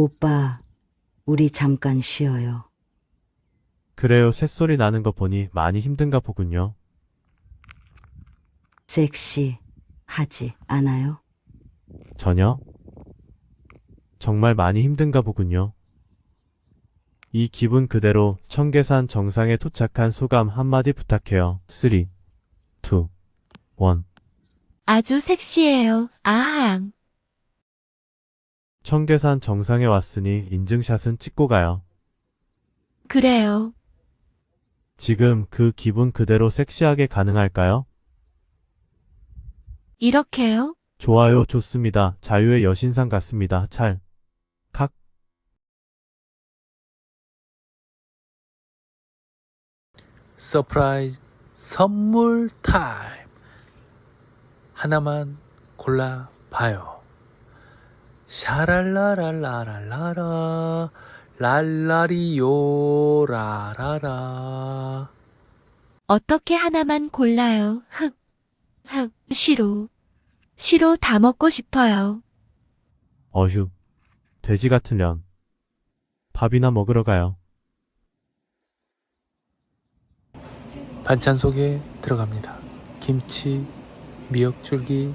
오빠, 우리 잠깐 쉬어요. 그래요. 새소리 나는 거 보니 많이 힘든가 보군요. 섹시 하지 않아요? 전혀? 정말 많이 힘든가 보군요. 이 기분 그대로 청계산 정상에 도착한 소감 한마디 부탁해요. 3, 2, 1. 아주 섹시해요. 아항. 청계산 정상에 왔으니 인증샷은 찍고 가요. 그래요. 지금 그 기분 그대로 섹시하게 가능할까요? 이렇게요? 좋아요, 좋습니다. 자유의 여신상 같습니다. 찰. 칵. 서프라이즈 선물 타임. 하나만 골라 봐요. 샤랄라랄라랄라라 랄라리요 라라라 어떻게 하나만 골라요. 흑. 흑. 시로. 시로 다 먹고 싶어요. 어휴. 돼지 같은 년. 밥이나 먹으러 가요. 반찬 속에 들어갑니다. 김치, 미역줄기,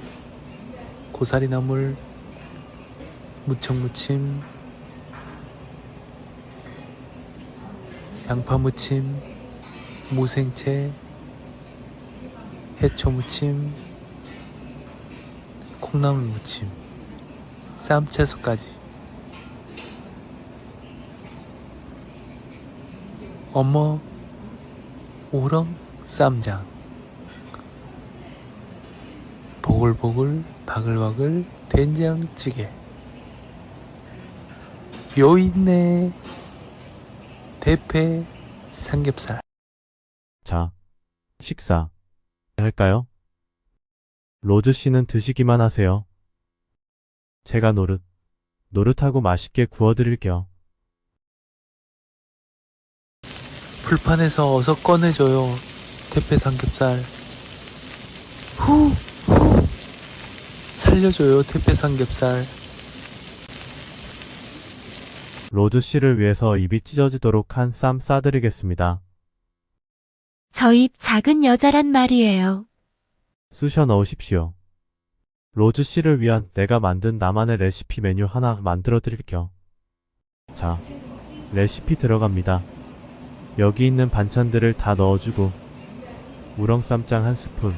고사리 나물, 무청무침, 양파 무침, 무생채, 해초 무침, 콩나물 무침, 쌈채소까지. 어머, 우렁 쌈장. 보글보글 바글바글 된장찌개. 요 있네. 대패 삼겹살. 자, 식사. 할까요? 로즈 씨는 드시기만 하세요. 제가 노릇, 노릇하고 맛있게 구워드릴게요. 불판에서 어서 꺼내줘요. 대패 삼겹살. 후, 후. 살려줘요, 대패 삼겹살. 로즈 씨를 위해서 입이 찢어지도록 한 쌈 싸드리겠습니다. 저 입 작은 여자란 말이에요. 쑤셔 넣으십시오. 로즈 씨를 위한 내가 만든 나만의 레시피 메뉴 하나 만들어 드릴게요. 자, 레시피 들어갑니다. 여기 있는 반찬들을 다 넣어주고, 우렁쌈장 한 스푼,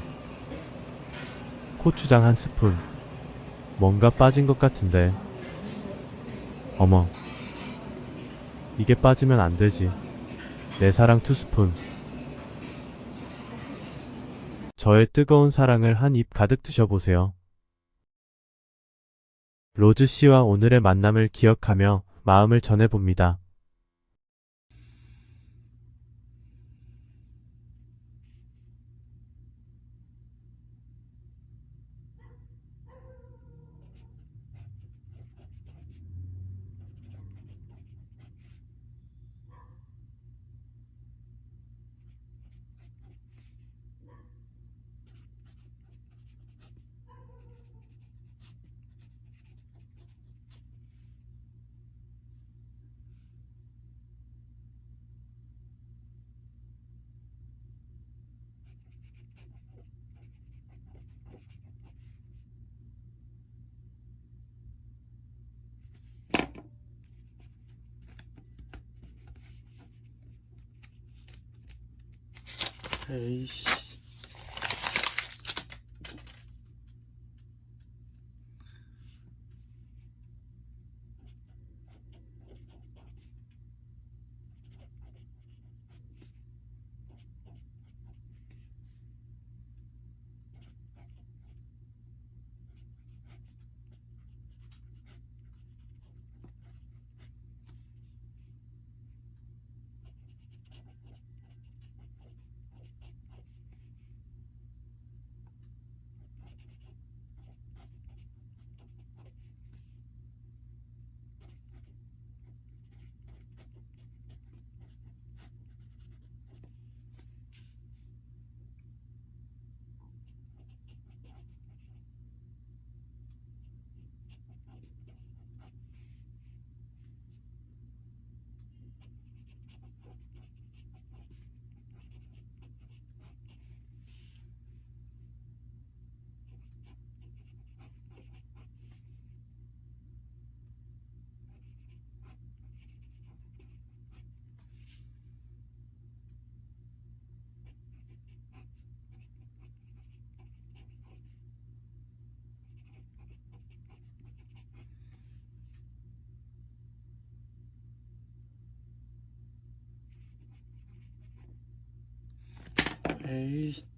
고추장 한 스푼, 뭔가 빠진 것 같은데. 어머, 이게 빠지면 안 되지. 내 사랑 투 스푼. 저의 뜨거운 사랑을 한 입 가득 드셔보세요. 로즈 씨와 오늘의 만남을 기억하며 마음을 전해봅니다. 에이 씨.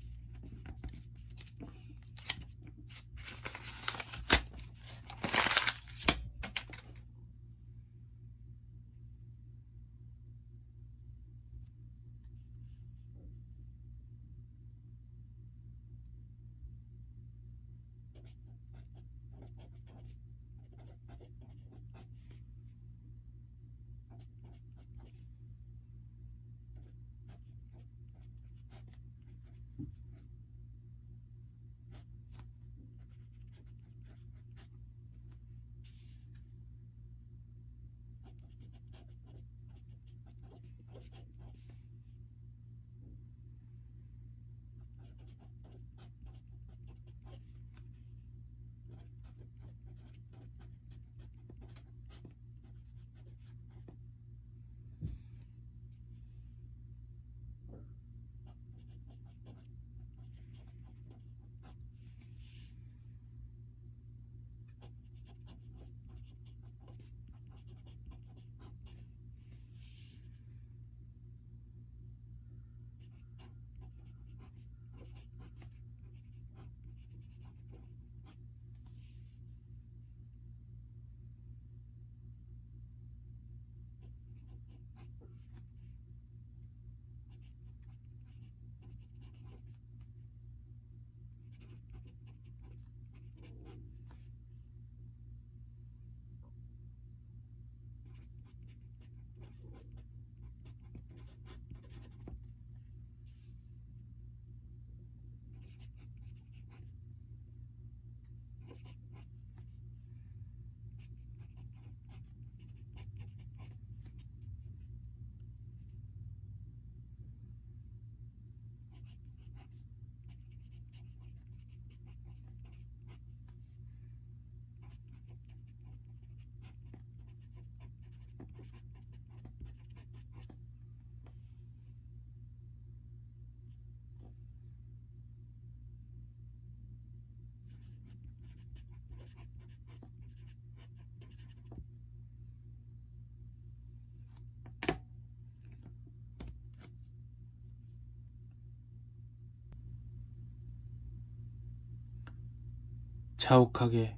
자욱하게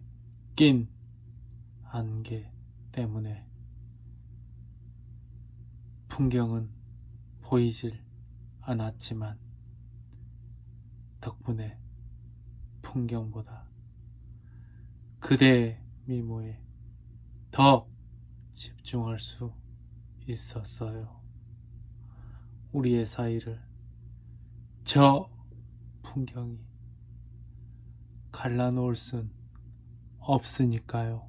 낀 안개 때문에 풍경은 보이질 않았지만 덕분에 풍경보다 그대의 미모에 더 집중할 수 있었어요. 우리의 사이를 저 풍경이 갈라놓을 순 없으니까요.